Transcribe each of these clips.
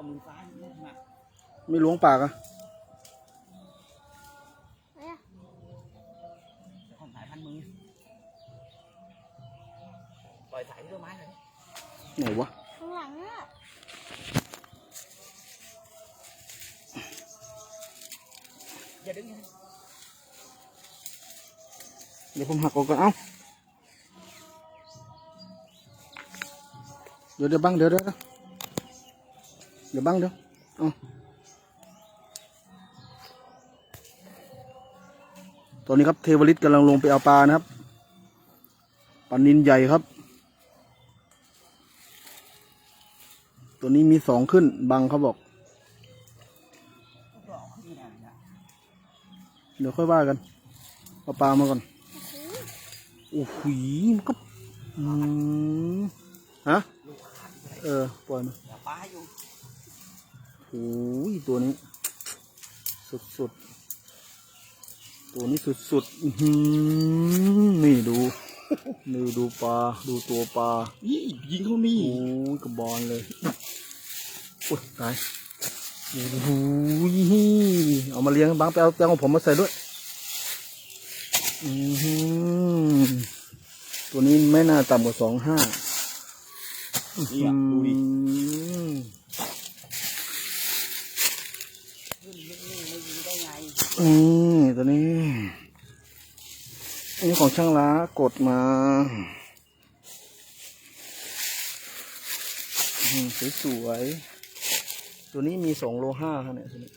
ข้อมือซ้ายนู่นน่ะไม่ล้วงปากอะไหนอะของสายพันมือปล่อยสายไปด้วยไม้เลยไหนวะข้างหลังอะอย่าดึงอย่าดึงเดี๋ยวผมหักออกก่อนเอ้าเดี๋ยวเดี๋ยวบังเดี๋ยวเดี๋ยว เดี๋ยวบังเดี๋ยวเอาตอนนี้ครับเทวริตกำลังลงไปเอาปลานะครับปลานินใหญ่ครับ ตัวนี้มีสองขึ้นบังเขาบอก เดี๋ยวค่อยว่ากัน เอาปลามาก่อน โอ้โหมันก็อืมฮะ เออ ปล่อยมา โอ้ยตัวนี้ สุดสุดๆตัวนี้สุดสุดๆอื้อหือนี่ดูนี่ดูปลา ดูตัวปลานี่ยิงเขานี่โอ้ยกระบอลเลยโอ้ยตายโอ้โหเอามาเลี้ยงบางไปเอาแตงของผมมาใส่ด้วยอือหือตัวนี้ไม่น่าต่ำกว่าสองห้านี่อะดูดิ ม ขึ้นนิ่งๆไม่ยิงได้ไง นี่ตัวนี้อันนี้ของช่างล้ากดมาอืมสวยๆตัวนี้มีสองโลห้าครับเนี่ยตัวนี้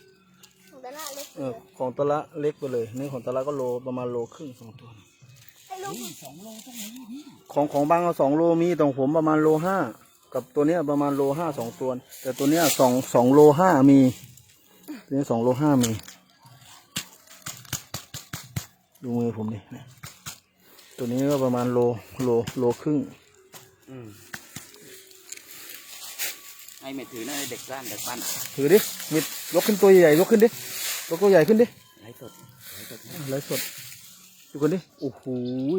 ของตลาดเล็กเออของตะละเล็กไปเลยนี่ของตะละก็โลประมาณโลครึ่งสองตัวไอ้ลูกนี่สองโลต้องมีนี่ของของบางเอาสองโลมีแต่ของผมประมาณโลห้ากับตัวเนี้ยประมาณโลห้าสองตัว แต่ตัวเนี้ยสองสองโลห้ามีตัวนี้สองโลห้ามี ดูมือผมดิเนี่ยตัวนี้ก็ประมาณโลโลโลครึ่งอืมไอ้ไม่ถือนะไอ้เด็กร้านเด็กปั้นถือดิมิดยกขึ้นตัวใหญ่ๆยกขึ้นดิยกตัวใหญ่ขึ้นดิไร้สดไร้สดไลฟ์สดดูกันดิโอ้โห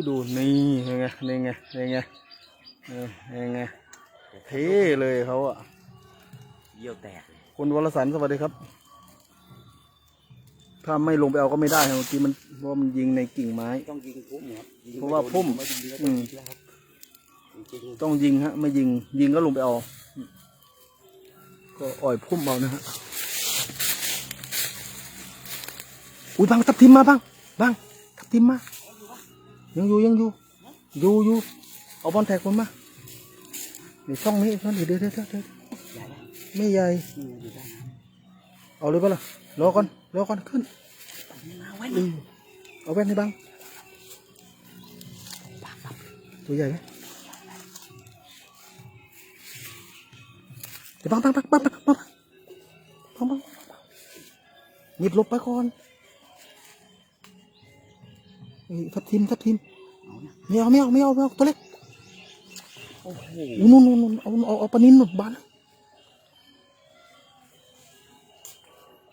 ดูนี่ยังไงนี่ไงนี่ไงเออยังไงเท่เลยเขาอะเยี่ยวแตกเลยคุณวรสันต์สวัสดีครับ ถ้าไม่ลงไปเอาก็ไม่ได้ครับเมื่อกี้มันเพราะมันยิงในกิ่งไม้ ต้องยิงพุ่มครับยิงเพราะว่าพุ่มไม่ยิงแล้วอืต้องมยิงแล้วครับจริงต้องยิงฮะไม่ยิง ยิงก็ลงไปเอา ก็อ่อยพุ่มเอานะฮะอุ้ยบังทับทิมมาบังบังทับทิมมายังอยู่ยังอยู่อยู่อยู่เอาบอลแท็กมันมาเดี๋ยวช่องนี้ช่นเดี๋ยวเดี๋ยวเดี๋ยวเดี๋ยวๆใหญ่ไม่ใหญ่นี่มันอยู่ด้านหน้า เอาเลยปะล่ะรอก่อนรอก่อนขึ้นมาไว้อืมเอาแว่นให้บังปากปับตัวใหญ่ไหมเดี๋ยวบังบังบังบังบังบังบังบังหยิบหลบไปก่อนเฮ้ยทับทิมทับทิมเอานะไม่เอาไม่เอาไม่เอาไม่เอาตัวเล็กโอ้โหอู้นู่นนู่นนู่นเอาเอาเอาปลานินหนุดบานนะ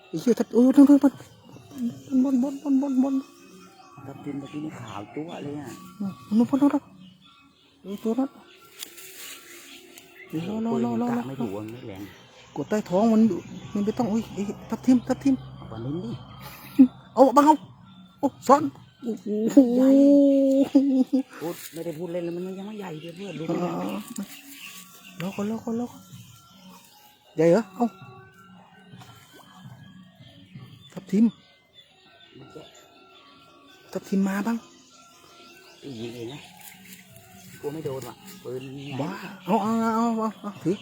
ไอ้เหี้ยทับโอ้ยนั่นนั่นบอลบอลบอลบอลบอลทับทิมเมื่อกี้นี่ขาวจั๊วเลยอะนู่นบอลนู่นเออตัวนั้นเดี๋ยวรอรอรอรอปืนรกะไม่อถูกอะไม่แรงกดใต้ท้องมันมันไม่ต้องอุ้ยไอ้ทับทิมทับทิมเอาปลาลิ้นดิเอาบังเอาโอ้ซ้อนโอ้โหพูดไม่ได้พูดเล่นเลยมันยังไม่ใหญ่เลยเพื่อนดูเอาดิเอาเอารอก่อนรอก่อนรอก่อนใหญ่เหรอเอา ทับทิมมันจะทับทิมมาบ้างไปยิงเองนะกูไม่โดนว่ะปืนใหญ่บ้าเอาเอาเอาเอาเอาเอาถือ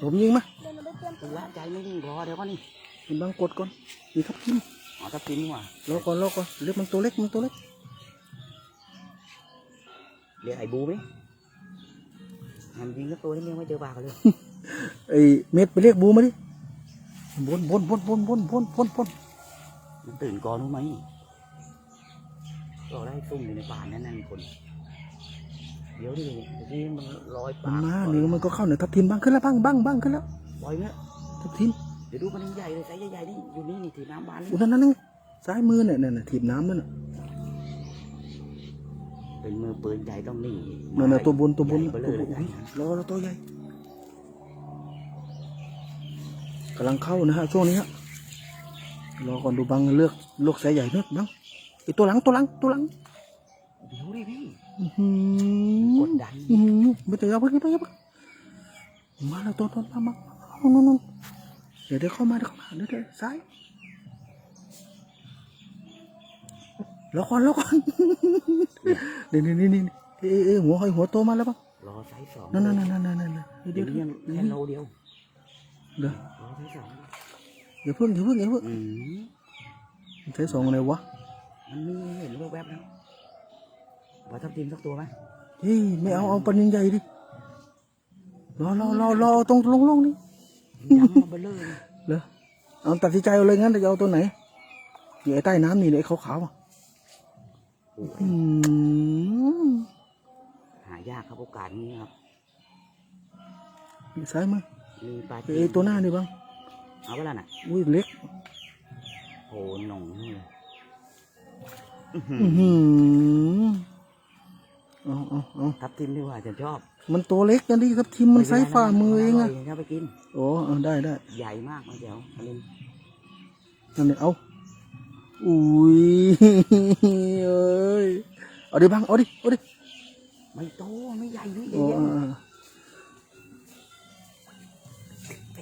ผมยิงมาเดินไปเตรียมตัวละใจไม่นิ่งรอเดี๋ยวก็นี่คุณบังกดก่อนดีทับทิมอ๋อทับทิมว่ะรอก่อนรอก่อนเล็กมันตัวเล็กมันตัวเล็กเรียกไอ้บูไหมมันยิงก็ตัวนี้ยังไม่เจอปากเลยไอ้เม็ดไปเรียกบูมาดิบนบนบนบนบนบนบนบน มันตื่นก่อนรู้ไหมก็ได้ซุ่มอยู่ในป่านั่นนั่นคน เดี๋ยวดิเดี๋ยวนี้มันลอยมัปานกมาหนึ่งมันก็เข้าหนึ่งทับทิมบ้างขึ้นแล้วบ้างบ้างบ้างขึ้นแล้วปล่อยไหมทับทิมเดี๋ยวดูมันใหญ่เลยไซส์ใหญ่ๆนี่อยู่นี่นี่ถือน้ำบานนี่อุ้ยนั่นนั่นนั่นซ้ายมือเนี่ยเนี่ยเนี่ยถีบน้ำนั่นน่ะเป็นมือปืนใหญ่ต้องนิ่งนั่นน่ะตัวบนตัวบนใหญ่เบ้อตัวเลบยนอุ้ยรอรอตัวใหญ่กำลังเข้านะฮะช่วงนี้ฮะ รอก่อนดูบังเลือกเลือกสายใหญ่เลือกบังไอตัวหลังตัวหลังตัวหลังเดี๋ยวดิพี่อื้อหืกอดดันอื้อหือไม่ต้องเอาไปไม่ต้องเอาไปมาแล้วตัวตัวมามาเอานู่นนู่นเดี๋ยวเดี๋ยวเข้ามาเดี๋ยวเข้ามาเดี๋ยวเดี๋ยวซ้ายแล้วก่อนแล้วก่อนนี่นี่นี่นี่เอ้ยเอ้ยหัวหอยหัวโตมาแล้วปะรอไซส์สองนั่นนั่นนั่นนั่นนั่นนั่นเดี๋เดี๋ยยววเดี๋ยวนี้เดี๋ยวแค่โลเดียวเดี๋ยวรอไซส์สอง อย่าเพิ่งอย่าเพิ่งอย่าเพิ่งอืมใช้สองอะไรวะมันมีเห็นแวบๆแล้วพอทับทิมสักตัวไหมเฮ้ยไม่เอาเอาปนใหญ่ๆดิรอรอรอรอเอาตรงลงลงๆนี่ยังมาเบลอเลยเหรอเอาตัดสินใจเอาเลยงั้นจะเอาตัวไหนอยู่ไอ้ใต้น้ำนี่เลยไอ้ขาวๆอะโอ้โหอืมหายากครับโอกาสนี้ครับซ้ายมือมีปลาไอ้ตัวหน้านี่บ้าง เอาไปแล้วน่ะอุ้ยเล็กโหหน่งนี่เลยอือหือเอาเอาเอาทับทิมดีกว่าฉันชอบ มันตัวเล็กกันดิครับทีมมันไซส์ฝ่ามือเองอะร่ยถ้าไปกินโอ้เอาได้ได้ใหญ่มากมันเดี๋ยวอันนี้นั่นเนี่ยเอาอุ้ยเอ้ยเอาดิบ้างเอาดิเอาดิไม่โตไม่ใหญ่ไม่โอ้เ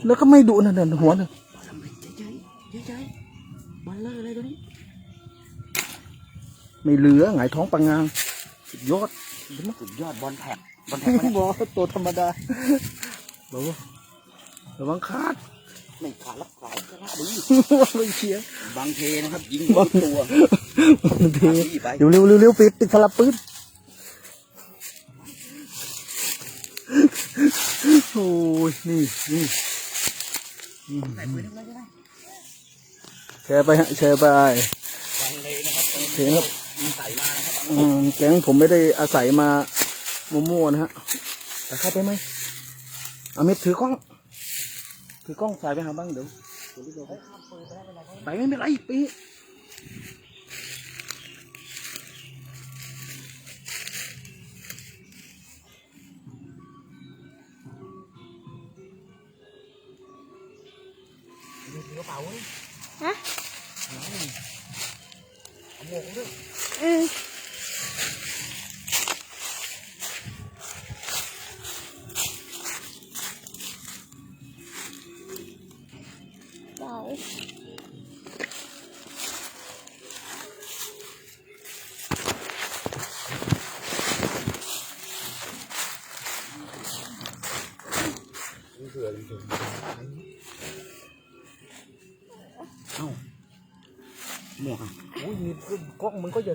แล้วก็ไม่ดุนั่นน่ะหัวน่ะทำไมเฉยๆเฉยๆบอลเลอร์อะไรตัวนี้ไม่เหลือหงายท้องปังงางสุดยอดสุดยอดบอลแท็กบอลแท็กมันบอตัวธรรมดาบอกว่าระวังขาดไม่ขาดรับสายชนะดีไม่เชียร์บางเทนะครับยิงบอลตัวบางทีพี่ไปเร็วเร็วเร็วเร็วปิดติดสลับปืนโอ้ยนี่นี่ แชร์ไปฮะแชร์ไปบางเลยนะครับเห็นครับใส่มานะครับอืมแก๊งผมไม่ได้อาศัยมามั่วๆนะฮะแต่เข้าไปไหมอามิดถือกล้อง ถือกล้องสายไปหาบ้างเดี๋ยวเดี๋ยวรีบเอาไปไปไม่เป็นไรปี กระเป๋าเลยฮะเอาหมวกมาด้วยอืม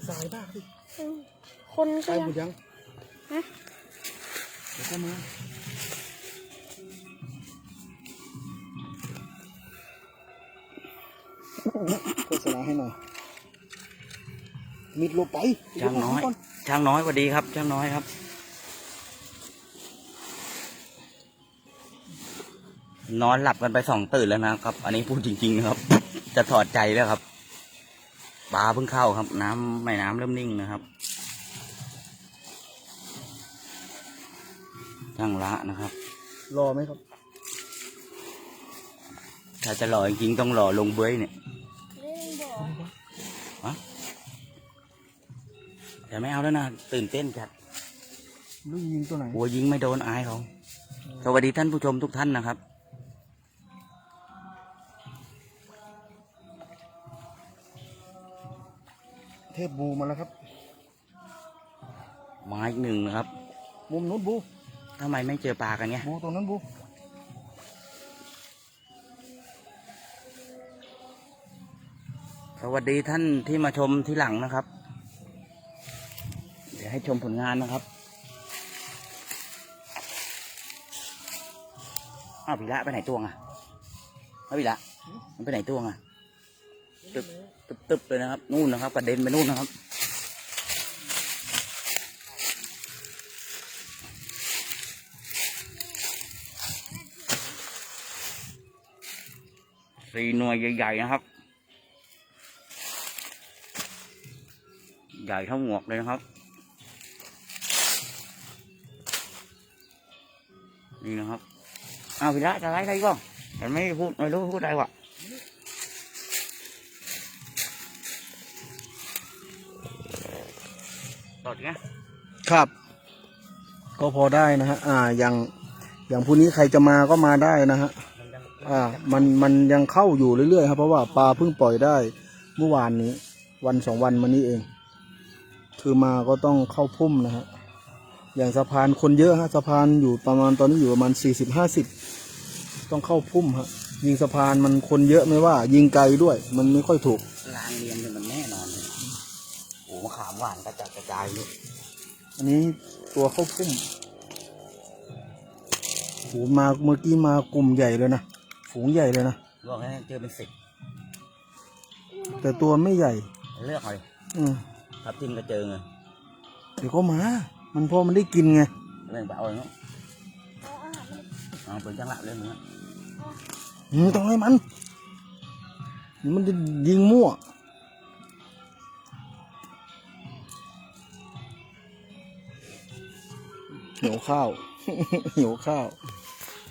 สายมากสิอืมคนก็สายยังหมดยังฮะเดี๋ยวเข้ามาโฆษณาให้หน่อยมิดลบไปช่างน้อย ช่างน้อยสวัสดีครับ ช่างน้อยครับ นอนหลับกันไปสองตื่นแล้วนะครับ อันนี้พูดจริงๆนะครับ จะถอดใจแล้วครับ ปลาเพิ่งเข้าครับ น้ำแม่น้ำเริ่มนิ่งนะครับช่างละนะครับ รอไหมครับ ถ้าจะหล่อจริงๆต้องหล่อลงเบื้อยเนี่ยเล่นบ่อแต่ไม่เอาแล้วนะตื่นเต้นจัดลูกยิงตัวไหนหัวยิงไม่โดนอายเขาสวัสดีท่านผู้ชมทุกท่านนะครับ เทพบูมาแล้วครับ มาอีกหนึ่งนะครับ มุมนู้นบูทำไมไม่เจอปลากันเนี่ยบูตรงนั้นบูสวัสดีท่านที่มาชมที่หลังนะครับ เดี๋ยวให้ชมผลงานนะครับอ้าวพีละไปไหนตัวงอะอ้าวพีละมันไปไหนตัวงอะตึบ ตึบตึบเลยนะครับ นู่นนะครับกระเด็นไปนู่นนะครับสี่หน่วยใหญ่ๆนะครับ ใหญ่เท่าหมวกเลยนะครับ นี่นะครับอ้าวพิระจะไล่ใครก่อนมมันไม่พูดไม่รู้พูดอะไรวะ ตอดไงครับ ก็พอได้นะฮะ อ่า อย่าง อย่างพรุ่งนี้ใครจะมาก็มาได้นะฮะมันยังอ่า มัน มันยังเข้าอยู่เรื่อยๆครับ เพราะว่าปลาเพิ่งปล่อยได้เมื่อวานนี้ วันสองวันมานี้เอง คือมาก็ต้องเข้าพุ่มนะฮะ อย่างสะพานคนเยอะฮะ สะพานอยู่ประมาณตอนนี้อยู่ประมาณสี่สิบห้าสิบ ต้องเข้าพุ่มฮะ ยิงสะพานมันคนเยอะไม่ว่า ยิงไกลด้วย มันไม่ค่อยถูก หวานกระจัดกระจายเลยอันนี้ตัวเข้าพุ่มโหมาเมื่อกี้มากลุ่มใหญ่เลยนะฝูงใหญ่เลยนะบอกให้เจอเป็นสิบแต่ตัวไม่ใหญ่ เลือกหน่อยอืมทับทิมก็เจอไงเดี๋ยวก็มา มันพอมันได้กินไงเรื่องไปเอาเนาะเอาอาหารมันเอาเป็นจังหวะเรื่องนี้อืมต้องให้มันเดี๋ยวมันจะยิงมั่ว หิวข้าว หิวข้าว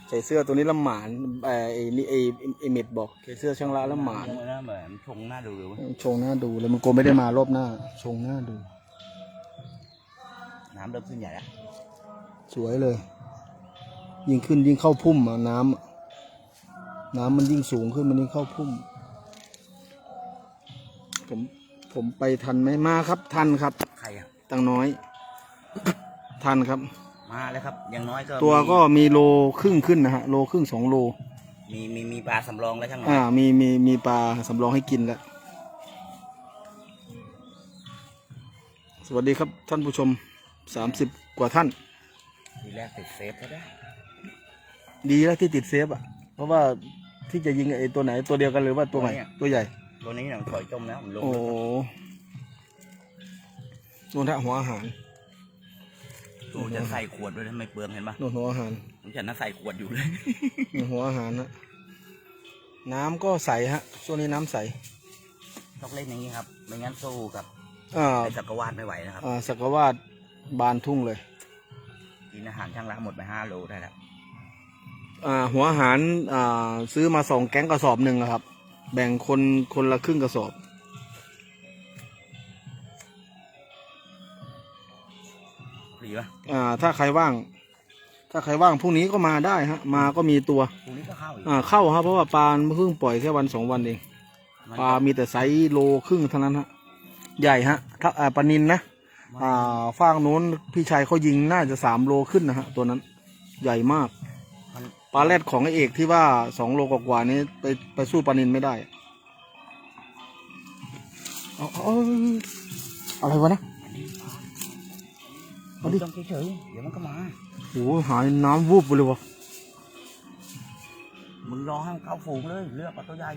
ใส่เสื้อตัวนี้ละหมานไอ้ไอ้นี่ไอ้ไอ้เม็ดบอกใส่เสื้อช่างละละหมานเลยนะเหมือนชงหน้าดูเลยเว้ยชงหน้าดูเลยมันโกไม่ได้มารอบหน้า ชงหน้าดู น้ำเริ่มขึ้นใหญ่แล้วสวยเลย ยิ่งขึ้นยิ่งเข้าพุ่มอะน้ำอะน้ำมันยิ่งสูงขึ้นมันยิ่งเข้าพุ่ม ผมผมไปทันไหมมาครับ ทันครับ ใครอะตังน้อย ทันครับ มาแล้วครับ อย่างน้อยก็ตัวมีก็มีโลครึ่งขึ้นนะฮะโลครึ่งสองโล มีมีมีปลาสำรองแล้วช่างหน่อยอ่ามีมีมีปลาสำรองให้กินแล้ว สวัสดีครับท่านผู้ชมสามสิบกว่าท่าน ทีแรกติดเซฟก็ได้ ดีแล้วที่ติดเซฟอะ เพราะว่าที่จะยิงไอ้ตัวไหนตัวเดียวกันหรือว่าตัวไหนตัวใหญ่ ตัวนี้เนี่ยมันถอยจมแล้วมันลงโอ้นนทะหัวอาหาร ตัวจะใส่ขวดด้วยนะไม่เปลืองเห็นปะนนหัวอาหารผมจะน่าใส่ขวดอยู่เลยนนหัวอาหารนะน้ำก็ใสฮะ ช่วงนี้น้ำใส ต้องเล่นอย่างนี้ครับ ไม่งั้นสู้กับอ่าไอ้จักรวาลไม่ไหวนะครับ อ่าสักวาดบานทุ่งเลย กินอาหารช่างละหมดไปห้าโลได้แล้วอ่าหัวอาหารอ่าซื้อมาสองแก๊งกระสอบหนึ่งอะครับ แบ่งคนคนละครึ่งกระสอบ ดีปะอ่า ถ้าใครว่าง ถ้าใครว่างพรุ่งนี้ก็มาได้ฮะ มาก็มีตัว พรุ่งนี้ก็เข้าอีกอ่า เข้าครับเพราะว่าปลาเพิ่งปล่อยแค่วันสองวันเอง มันปลา มีแต่ไซส์โลครึ่งเท่านั้นฮะ ใหญ่ฮะ ถ้าอ่าปลานินนะ อ่าฟางนู้นพี่ชายเขายิงน่าจะสามโลขึ้นนะฮะ ตัวนั้น ใหญ่มาก มันปลาแรดของไอเอกที่ว่าสองโลกว่าๆนี้ไปไปสู้ปลานินไม่ได้เอาเอาเอาอะไรวะนะ มันต้องเฉยๆเดี๋ยวมันก็มาโอ้โหหายน้ำวูบไปเลยวะมึงรอให้มันเข้าฝูงเลย เลือกปลาตัวใหญ่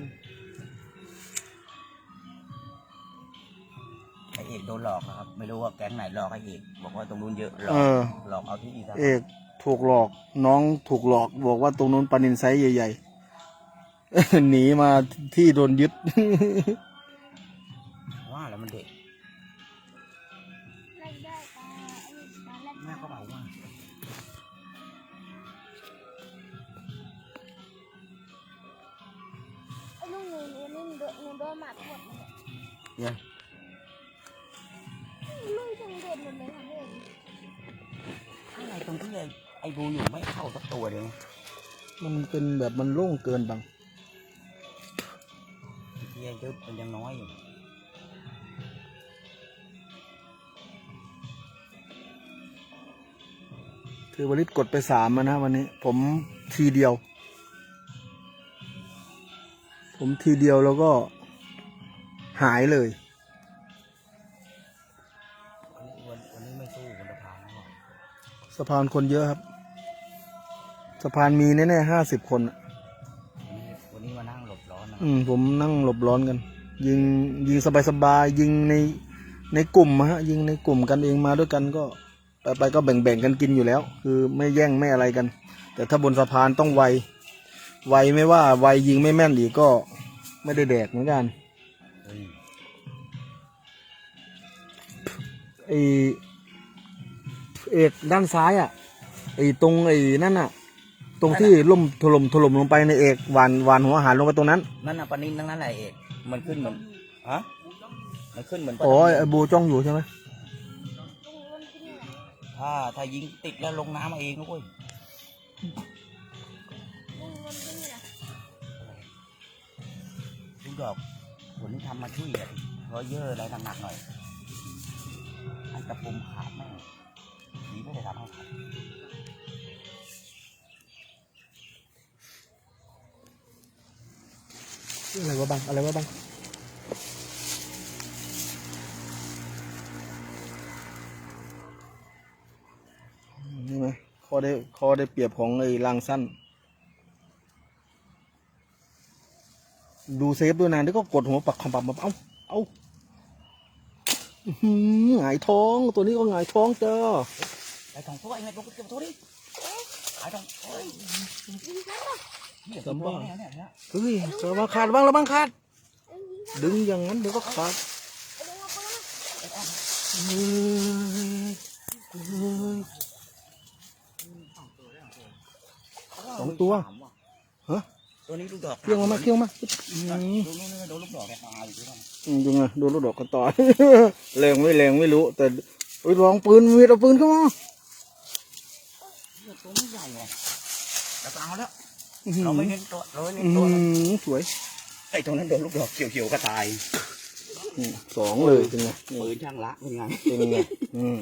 ไอเอกโดนหลอกนะครับ ไม่รู้ว่าแก๊งไหนหลอกไอเอกบอกว่าตรงนู้นเยอะหลอเอกอ หลอกเอาที่ดีครับเอกถูกหลอกน้องถูกหลอกบอกว่าตรงนู้นปลานินไซส์ใหญ่ๆ หนีมาที่โดนยึด เนี่ยลูกจังโดนหมดเลยค่ะเพื่อนอะไรตรงที่ไอ้ไอ้บูอยู่ไม่เข้าสักตัวเลยมันเป็นแบบมันโล่งเกินบังที่ไอ้ยุดมันยังน้อยอยู่คือวลิตกดไปสามอะนะวันนี้ ผมทีเดียว ผมทีเดียวแล้วก็ หายเลยวันนี้วันวันนี้ไม่สู้บนสะพานนะบอกสะพานคนเยอะครับ สะพานมีแน่ๆห้าสิบคนอะวันนี้วันนี้มานั่งหลบร้อนนะอืม ผมนั่งหลบร้อนกัน ยิงยิงสบายๆยิงในในกลุ่มอะฮะ ยิงในกลุ่มกันเองมาด้วยกันก็ ไปไปก็แบ่งๆกันกินอยู่แล้ว คือไม่แย่งไม่อะไรกัน แต่ถ้าบนสะพานต้องไวไวไม่ว่าไวยิงไม่แม่นอีกก็ไม่ได้แดกเหมือนกันเฮ้ย ไอเอกด้านซ้ายอะไอตรงไอนั่นอะ ตรงที่ล่มถล่มถล่มลงไปในเอกหวานหวานหัวอาหารลงไปตรงนั้นนั่นน่ะปลานินทั้งนั้นแหละเอกมันขึ้นเหมือนฮะมันขึ้นเหมือนปลาโอ้ยตะไอ้เพียนบูจ้องอยู่ใช่ไหมถ้าถ้ายิงติดแล้วลงน้ำมาเองนะเว้ยลุงมันขึ้นนี่นะลูกดอก ผลที่ทำมาช่วยอะเพราะเยอะอะไรหนักๆหน่อย อันตะปุ่มขาดแม่งดีไม่ได้ทำให้ขาดอะไรวะบัง อะไรวะบังนี่ไหมข้อได้ข้อได้เปรียบของไอ้รางสั้น ดูเซฟด้วยนะเดี๋ยวก็กดหัวปักคำปับมาเอาเอาอื้อหือหงายท้องตัวนี้ก็หงายท้องเจ้าไอ้ทองตัวไอ้เม็ดลงไปเก็บตัวดิไอ้ทองเฮ้ยยิงซ้ำป่ะเนี่ยตัวเนี่ยเนี่ยเนี่ยเฮ้ยเจอมาขาดบ้างแล้วบ้างขาดเอ้ยยิงซ้ดึงอย่างนั้นเดี๋ยวก็ขาดำเอาลงมาก่อนนะเฮ้ยเฮ้ยสองตัวฮะ ตัวนี้ลูกดอกเคี่ยงมามาเคี่ยงมาอืมดูนู่นโดนลูกดอกแกตายอยู่ด้วยอืมดูไงดูรถดอกกันต่อแรงไม่แรงไม่รู้ แต่ไปลองปืนมีดเอาปืนเข้ามาตัวไม่ใหญ่ไงแต่เอาแล้วอื้อหือเราไม่เน้นตัวเราไม่เน้นอื้อตัวหือสวยไอ้ตรงนั้นโดนลูกดอกเขียวๆก็ตายอืมสองเลยเป็นไงนี่ปืนช่างละเป็นไงเป็นไงอืม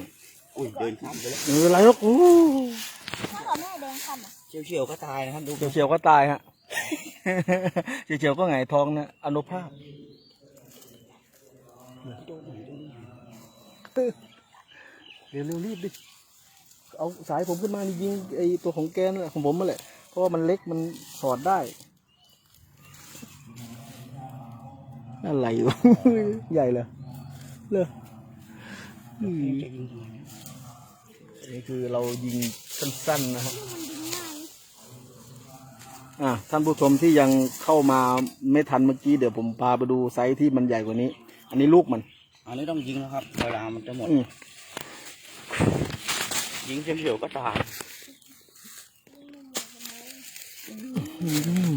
อุ้ยเดินข้ามไปแล้วไม่เป็นไรหรอกอู้ถ้าเขาไม่ให้แดงคันอะเฉียวๆก็ตายนะครับดูเฉียวๆก็ตายฮะ เฉียวๆก็หงายท้องนะอนุภาพเร็วเร็วรีบดิ เอาสายผมขึ้นมานี่ยิงไอตัวของแกนั่นแหละของผมนั่นแหละ เพราะว่ามันเล็กมันถอดได้ อะไรวะใหญ่เลยเลยอืมจะยิงทำไมเนี่ยนี่คือเรายิงสั้นๆนะฮะมันยิงง่าย อะท่านผู้ชมที่ยังเข้ามาไม่ทันเมื่อกี้เดี๋ยวผมพาไปดูไซส์ที่มันใหญ่กว่านี้ อันนี้ลูกมัน อันนี้ต้องยิงนะครับเวลามันจะหมด อืม ยิงเฉียวๆก็ตายอืม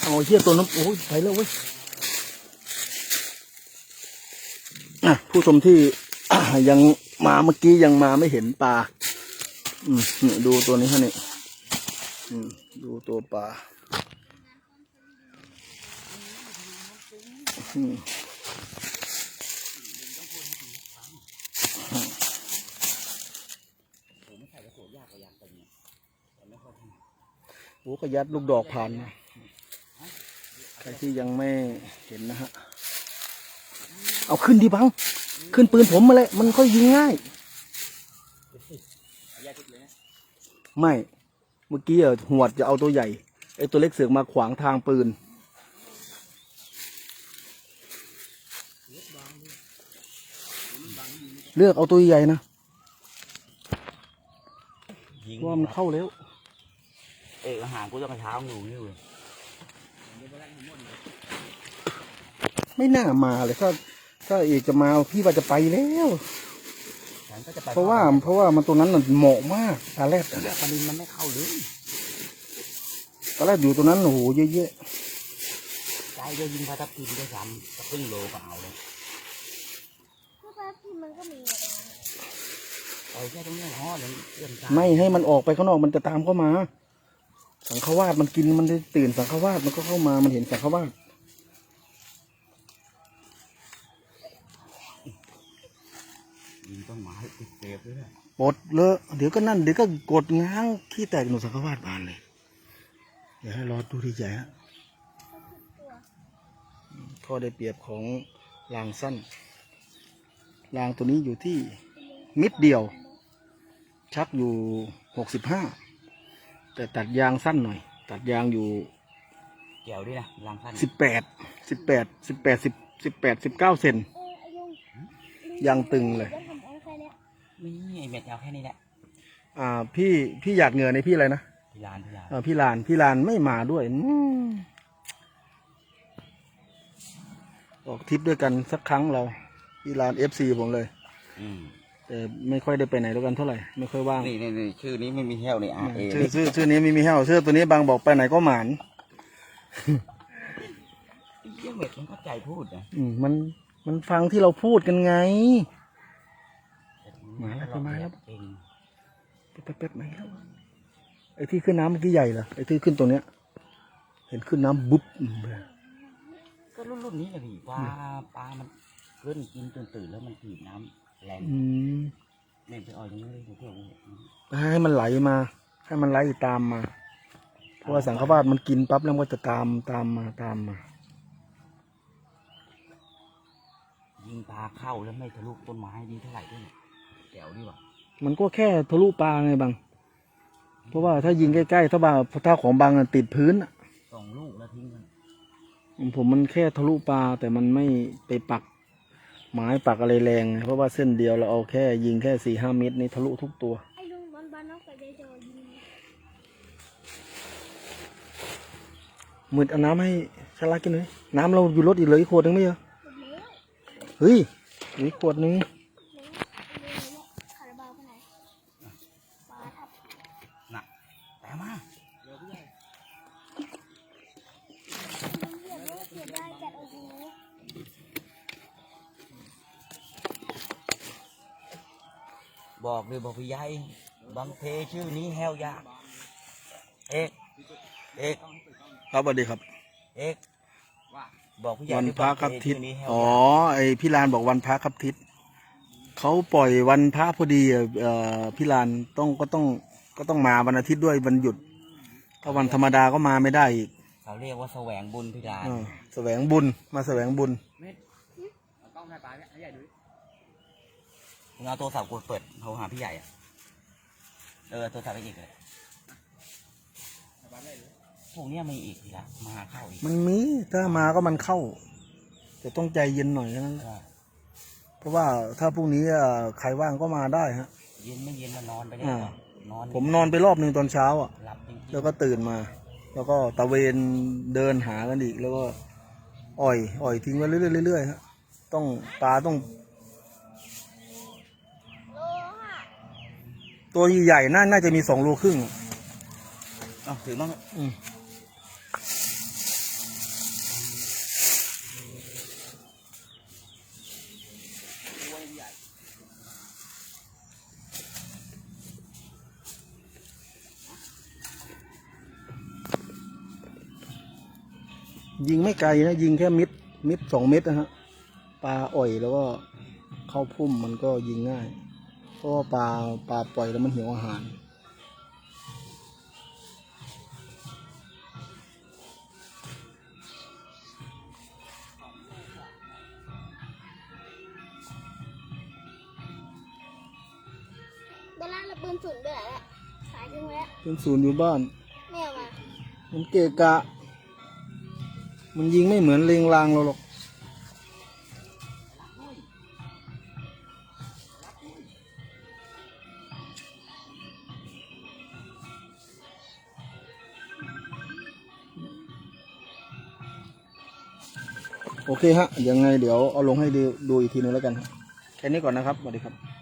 เอาไอ้เหี้ยตัวน้ำโอ้ยไปแล้วเว้ยอะผู้ชมที่ ยังมาเมื่อกี้ยังมาไม่เห็นปลา อืมนี่ดูตัวนี้ฮะนี่อืม ดูตัวปลาอืมผมไม่ใส่กระสุนยากกว่ายางเต่ไม่ค่อยถนัดโอ้ก็ยัดลูกดอกผ่านมาใครที่ยังไม่เห็นนะฮะ เอาขึ้นดิบัง ขึ้นปืนผมมาเลย มันค่อยยิงง่าย ไม่ เมื่อกี้อะหวดจะเอาตัวใหญ่ไอ้ตัวเล็กเสือกมาขวางทางปืน เลือกเอาตัวใหญ่นะยิงเพราะว่ามันเข้าแล้ว เอกอาหารกูต้องกระเช้าอยู่นี่เลยไม่น่ามาเลยถ้าถ้าเอกจะมาพี่ว่าจะไปแล้วฉั นก็จะไปเพราะว่าเพราะว่ามันตรงนั้นน่ะเหมาะมากตาแรกแต่ปลานินมันไม่เข้าเลยตาแรกอยู่ตรงนั้นโอ้โหเยอะแยะใจจะยิงพาทับทิมด้วยซ้ำจะครึ่งโลก็เอาเลยถ้าแป๊บที่มันก็มีอะไรนะเอาแค่ตรงเนี้ยห่อเลยเรื่องการไม่ให้มันออกไปข้างนอกมันจะตามเข้ามา สังฆวาสมันกินมันได้ตื่นสังฆวาสมันก็เข้ามามันเห็นสังฆวาส ไม้ติดเซฟด้วยนะปลดเลอะเดี๋ยวก็นั่นเดี๋ยวก็กดง้างขี้แตกหนูสังฆวาสบานเลยเดี๋ยวให้รอดูที่ใหญ่ฮะข้อได้เปรียบของรางสั้นรางตัวนี้อยู่ที่มิดเดียว ชักอยู่หกสิบห้าแต่ตัดยางสั้นหน่อย ตัดยางอยู่เกี่ยวด้วยนะรังสั้นสิบแปดสิบแปดสิบแปดสิบสิบแปดสิบเก้าเซนเออไอ้ยุงยางตึงเลยจะทำอะไรแค่เนี้ย นี่ไอเม็ดเอาแค่นี้แหละอ่า พี่พี่หยาดเหงื่อในพี่อะไรนะที่ร้านที่ร้านอ่าพี่ลานพี่ลานไม่มาด้วยอืมออกทริปด้วยกันสักครั้งเรา พี่ลานเอฟซีผมเลย อืมแต่ไม่ค่อยได้ไปไหนด้วยกันเท่าไหร่ไม่ค่อยว่าง นี่นี่นี่ชื่อนี้ไม่มีแห้วนี่อาเอชื่อชื่อชื่อนี้มีมีแห้วชื่อตัวนี้บางบอกไปไหนก็หมาน เยี่ยเม็ดมันก็ใจพูดนะอืมมันมันฟังที่เราพูดกันไง มาแล้วมาแล้วเองแป๊บแป๊บแป๊บมาแล้วไอ้ที่ขึ้นน้ำเมื่อกี้ใหญ่เหรอไอ้ที่ขึ้นตรงเนี้ย เห็นขึ้นน้ำบุ๊บอืมก็รุ่นรุ่นนี้แหละพี่ปลาปลามันขึ้นกินตื่นตื่นๆแล้วมันถีบน้ำแรงอืมเล่นไปอ่อยอย่างนี้เลยเพื่อนให้มันไหลมา ให้มันไหลตามมาเพราะว่าสังขวาสมันกินปั๊บแล้วมันก็จะตามตามมาตามมายิงปลาเข้าแล้วไม่ทะลุต้นไม้ดีเท่าไหร่ด้วยเนี่ยแจ๋วดีว่ะมันก็แค่ทะลุปลาไงบางเพราะว่าถ้ายิงใกล้ๆถ้าบางถ้าของบางอะติดพื้นอะสองลูกแล้วทิ้งกันผมมันแค่ทะลุปลาแต่มันไม่ไปปักไม้ปักอะไรแรงไงเพราะว่าเส้นเดียวเราเอาแค่ยิงแค่สี่ห้าเมตรนี่ทะลุทุกตัว ไอ้ลุงบอลบอลนกไปเจอยิงมืดเอาน้ำให้ชาลากินหน่อยน้ำเราอยู่รถอีกเหลยขวดนึงไม่เหรอหมดแล้วเฮ้ยอีกขวดนึง เลยบอกพี่ใหญ่บางเพชื่อนี้แห้วยากเอกเอกครับสวัสดีครับ เอกบอกพี่ใหญ่วันด้วยพระบางครับเพทิศชื่อนี้แห้วอ๋อยากไอพี่ลานบอกวันพระครับทิศเขาปล่อยวันพระพอดีอะเอ่อพี่ลานต้องก็ต้องก็ต้องมาวันอาทิตย์ด้วยวันหยุดถ้าวันธรรมดาก็มาไม่ได้อีกเขาเรียกว่าแสวงบุญพี่ดาเออแสวงบุญมาแสวงบุญ มึงเอาโทรศัพท์กูเปิดโทรหาพี่ใหญ่อะเออโทรศัพท์ไปอีกเลยพวกเนี้ยมีอีกทีละมาเข้าอีกมันมีถ้ามาก็มันเข้า แต่ต้องใจเย็นหน่อยแค่นั้นแหละใช่เพราะว่าถ้าพรุ่งนี้เอ่อใครว่างก็มาได้ฮะ เย็นไม่เย็นมานอนไปได้อ่าก่อนนอนผมนอนไปรอบหนึ่งตอนเช้าอะ หลับจริงๆแล้วก็ตื่นมา แล้วก็ตะเวนเดินหากันอีก แล้วก็อ่อย อ่อยทิ้งไว้เรื่อยๆเรื่อยๆฮะต้องปลาต้อง โลห้า ตัวใหญ่ๆน่าน่าจะมีสองโลครึ่งอะเอาถือมั้งอืมยิงไม่ไกลนะยิงแค่มิดมิดสองเม็ดนะฮะปลาอ่อยแล้วก็เข้าพุ่มมันก็ยิงง่าย เพราะว่าปลาปลาปล่อยแล้วมันหิวอาหารเวลาเราปืนสุนด้วยแหละขายทิ้งไว้แล้วเป็นศูนย์อยู่บ้าน ไม่เอามา มันเกะกะ มันยิงไม่เหมือนเลงลางเราหรอก เคฮะยังไงเดี๋ยวเอาลงให้ดูดูอีกทีนึงแล้วกันแค่นี้ก่อนนะครับสวัสดีครับ